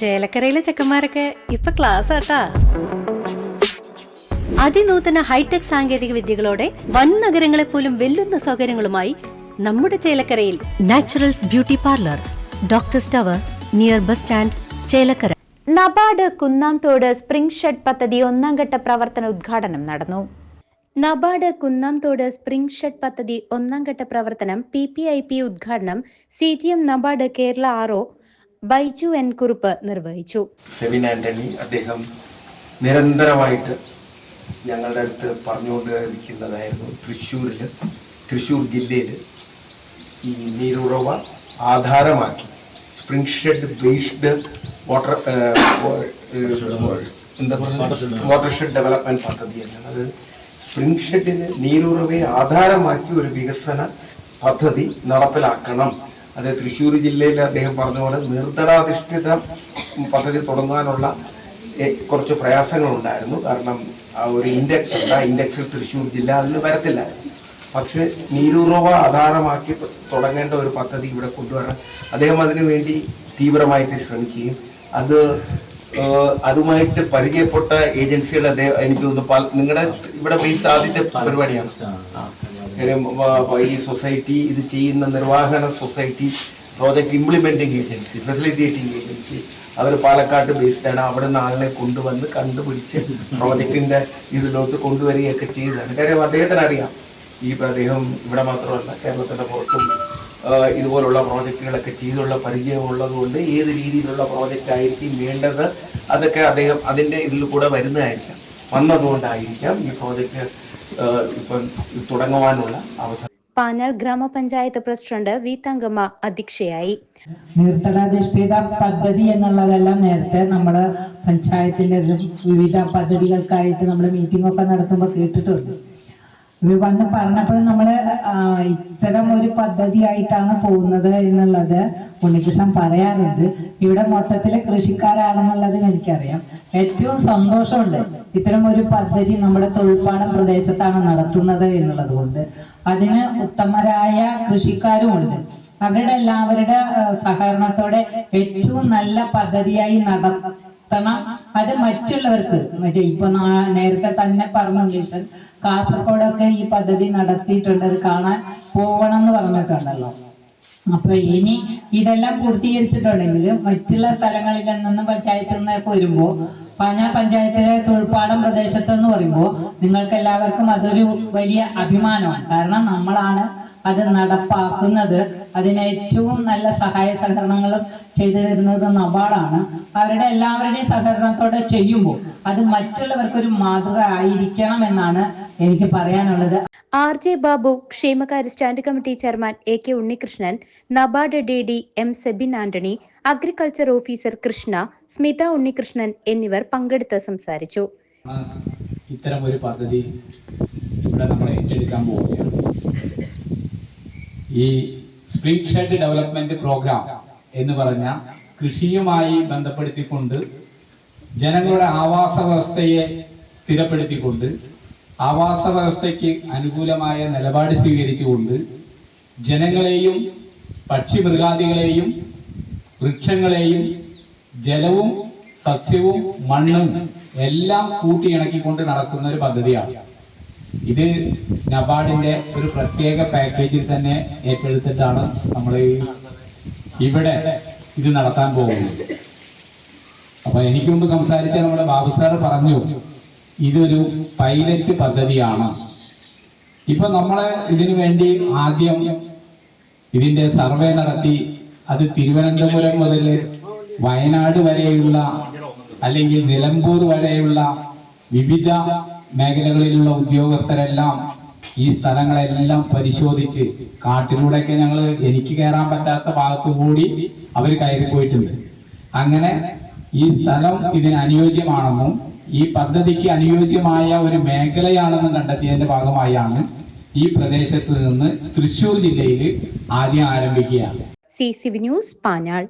ചേലക്കരയിലെ ചെക്കന്മാരൊക്കെ ഇപ്പൊ ക്ലാസ് ആട്ടാ അതിനൂതന ഹൈടെക് സാങ്കേതിക വിദ്യകളോടെ വൻ നഗരങ്ങളെ പോലും വെല്ലുന്ന സൗകര്യങ്ങളുമായി നമ്മുടെ ചേലക്കരയിൽ naturals beauty parlour doctor tower near bus stand Chelakkara. NABARD Kunnamthode spring shed പദ്ധതി ഒന്നാം ഘട്ട പ്രവർത്തന ഉദ്ഘാടനം നടന്നു. നബാർഡ് കുന്നാംതോട് സ്പ്രിംഗ് ഷെഡ് പദ്ധതി ഒന്നാം ഘട്ട പ്രവർത്തനം പി പി ഐ പി ഉദ്ഘാടനം C G M NABARD Kerala R O Baiju N Kurup നിർവഹിച്ചു. സെവിൻ ആന്റണി അദ്ദേഹം നിരന്തരമായിട്ട് ഞങ്ങളുടെ അടുത്ത് പറഞ്ഞുകൊണ്ടിരിക്കുന്നതായിരുന്നു തൃശ്ശൂരിൽ തൃശ്ശൂർ ജില്ലയിൽ ഈ നീരുറവ ആധാരമാക്കി സ്പ്രിംഗ് ഷെഡ് ബേസ്ഡ് വാട്ടർ എന്താ പറയുക വാട്ടർ ഷെഡ് ഡെവലപ്മെന്റ് പദ്ധതി അത് സ്പ്രിംഗ് ഷെഡിന് നീരുറവയെ ആധാരമാക്കി ഒരു വികസന പദ്ധതി നടപ്പിലാക്കണം. അത് തൃശ്ശൂർ ജില്ലയിൽ അദ്ദേഹം പറഞ്ഞ പോലെ നിർത്തടാധിഷ്ഠിത പദ്ധതി തുടങ്ങാനുള്ള കുറച്ച് പ്രയാസങ്ങളുണ്ടായിരുന്നു. കാരണം ആ ഒരു ഇൻഡെക്സ് ഉണ്ട്. ആ ഇൻഡെക്സിൽ തൃശ്ശൂർ ജില്ല അതിന് വരത്തില്ലായിരുന്നു പക്ഷെ നീരുറവ ആധാരമാക്കി തുടങ്ങേണ്ട ഒരു പദ്ധതി ഇവിടെ കൊണ്ടുവരാൻ അദ്ദേഹം അതിനു വേണ്ടി തീവ്രമായിട്ട് ശ്രമിക്കുകയും അത് അതുമായിട്ട് പരിചയപ്പെട്ട ഏജൻസികൾ അദ്ദേഹം എനിക്ക് തോന്നുന്നു നിങ്ങളുടെ ഇവിടെ ബേസ് ആദ്യത്തെ പരിപാടിയാണ്. ഈ സൊസൈറ്റി ഇത് ചെയ്യുന്ന നിർവഹണ society project implementing agency facilitating agency അവർ പാലക്കാട് ബേസ്ഡ് ആണ്. അവിടെ നിന്ന് ആളിനെ കൊണ്ടുവന്ന് കണ്ടുപിടിച്ച് പ്രോജക്റ്റിന്റെ ഇതിലോട്ട് കൊണ്ടുവരികയൊക്കെ ചെയ്തതാണ്. കാര്യം അദ്ദേഹത്തിന് അറിയാം ഈ അദ്ദേഹം ഇവിടെ മാത്രമല്ല കേരളത്തിന്റെ പുറത്തും ഇതുപോലുള്ള പ്രോജക്റ്റുകളൊക്കെ ചെയ്തുള്ള പരിചയമുള്ളതുകൊണ്ട് ഏത് രീതിയിലുള്ള പ്രോജക്റ്റ് ആയിരിക്കും വേണ്ടത് അതൊക്കെ അദ്ദേഹം അതിന്റെ ഇതിൽ കൂടെ വരുന്നതായിരിക്കാം. വന്നതുകൊണ്ടായിരിക്കാം ഈ പ്രോജക്റ്റ് ഇപ്പം തുടങ്ങുവാനുള്ള അവസരം. പാഞ്ഞാൾ ഗ്രാമപഞ്ചായത്ത് പ്രസിഡന്റ് വി തങ്കമ്മ അധ്യക്ഷയായി. നീർത്തടാധിഷ്ഠിത പദ്ധതി എന്നുള്ളതെല്ലാം നേരത്തെ നമ്മൾ പഞ്ചായത്തിന്റെ ഇതിലും വിവിധ പദ്ധതികൾക്കായിട്ട് നമ്മൾ മീറ്റിംഗ് ഒക്കെ നടത്തുമ്പോൾ കേട്ടിട്ടുണ്ട്. ഇവർ വന്ന് പറഞ്ഞപ്പോഴും നമ്മൾ ഇത്തരം ഒരു പദ്ധതിയായിട്ടാണ് പോകുന്നത് എന്നുള്ളത് ഉണ്ണികൃഷ്ണൻ പറയാറുണ്ട്. ഇവിടെ മൊത്തത്തിൽ കൃഷിക്കാരാണെന്നുള്ളതും എനിക്കറിയാം. ഏറ്റവും സന്തോഷമുണ്ട്. ഇത്തരം ഒരു പദ്ധതി നമ്മുടെ തൊഴിൽപ്പാടം പ്രദേശത്താണ് നടത്തുന്നത് എന്നുള്ളത് കൊണ്ട് അതിന് ഉത്തമരായ കൃഷിക്കാരുമുണ്ട്. അവരുടെ എല്ലാവരുടെ സഹകരണത്തോടെ ഏറ്റവും നല്ല പദ്ധതിയായി നടത്തണം. അത് മറ്റുള്ളവർക്ക് മറ്റേ ഇപ്പൊ നേരത്തെ തന്നെ പറഞ്ഞു ഉണ്ണീഷൻ കാസർഗോഡൊക്കെ ഈ പദ്ധതി നടത്തിയിട്ടുണ്ട്. അത് കാണാൻ പോകണം എന്ന് പറഞ്ഞിട്ടുണ്ടല്ലോ. അപ്പൊ ഇനി ഇതെല്ലാം പൂർത്തീകരിച്ചിട്ടുണ്ടെങ്കിൽ മറ്റുള്ള സ്ഥലങ്ങളിൽ നിന്നും പഞ്ചായത്തിൽ നിന്നൊക്കെ വരുമ്പോ പാഞ്ഞാൾ പഞ്ചായത്തിലെ തൊഴിൽപ്പാടം പ്രദേശത്ത് എന്ന് പറയുമ്പോൾ നിങ്ങൾക്ക് എല്ലാവർക്കും അതൊരു വലിയ അഭിമാനമാണ്. കാരണം നമ്മളാണ് അത് നടപ്പാക്കുന്നത്. അതിന് ഏറ്റവും നല്ല സഹായ സഹകരണങ്ങൾ ചെയ്തു തരുന്നത് നബാളാണ്. അവരുടെ എല്ലാവരുടെയും സഹകരണത്തോടെ ചെയ്യുമ്പോൾ അത് മറ്റുള്ളവർക്കൊരു മാതൃക ആയിരിക്കണം എന്നാണ് എനിക്ക് പറയാനുള്ളത്. ആർ ജെ ബാബു ക്ഷേമകാര്യ stand committee chairman A K Unnikrishnan NABARD D D M Sebin Antony agriculture officer Krishna Smitha Unnikrishnan എന്നിവർ പങ്കെടുത്ത് സംസാരിച്ചു. ഇത്തരം ഒരു പദ്ധതി ഇവിടെ നമ്മൾ ഏറ്റെടുക്കാൻ പോവുകയാണ്. ഈ സ്ട്രീറ്റ് ഷെഡ് ഡെവലപ്മെന്റ് പ്രോഗ്രാം എന്ന് പറഞ്ഞ കൃഷിയുമായി ബന്ധപ്പെടുത്തിക്കൊണ്ട് ജനങ്ങളുടെ ആവാസ വ്യവസ്ഥയെ സ്ഥിരപ്പെടുത്തിക്കൊണ്ട് ആവാസ വ്യവസ്ഥയ്ക്ക് അനുകൂലമായ നിലപാട് സ്വീകരിച്ചുകൊണ്ട് ജനങ്ങളെയും പക്ഷി മൃഗാദികളെയും വൃക്ഷങ്ങളെയും ജലവും സസ്യവും മണ്ണും എല്ലാം കൂട്ടിയിണക്കിക്കൊണ്ട് നടക്കുന്ന ഒരു പദ്ധതിയാണ്. ഇത് നബാർഡിന്റെ ഒരു പ്രത്യേക പാക്കേജിൽ തന്നെ ഏറ്റെടുത്തിട്ടാണ് നമ്മൾ ഇവിടെ ഇത് നടത്താൻ പോകുന്നത്. അപ്പൊ എനിക്ക് മുമ്പ് സംസാരിച്ച നമ്മുടെ ബാബു സാറ് പറഞ്ഞു ഇതൊരു പൈലറ്റ് പദ്ധതിയാണ്. ഇപ്പൊ നമ്മളെ ഇതിനു വേണ്ടി ആദ്യം ഇതിന്റെ സർവേ നടത്തി അത് തിരുവനന്തപുരം മുതൽ വയനാട് വരെയുള്ള അല്ലെങ്കിൽ നിലമ്പൂർ വരെയുള്ള വിവിധ മേഖലകളിലുള്ള ഉദ്യോഗസ്ഥരെല്ലാം ഈ സ്ഥലങ്ങളെല്ലാം പരിശോധിച്ച് കാട്ടിലൂടെയൊക്കെ ഞങ്ങൾ എനിക്ക് കയറാൻ പറ്റാത്ത ഭാഗത്തു കൂടി അവർ കയറിപ്പോയിട്ടുണ്ട് അങ്ങനെ ഈ സ്ഥലം ഇതിന് അനുയോജ്യമാണെന്നും ഈ പദ്ധതിക്ക് അനുയോജ്യമായ ഒരു മേഖലയാണെന്നും കണ്ടെത്തിയതിന്റെ ഭാഗമായാണ് ഈ പ്രദേശത്ത് നിന്ന് തൃശൂർ ജില്ലയിൽ ആദ്യം ആരംഭിക്കുകയാണ് സി സി ന്യൂസ് പാഞ്ഞാൾ.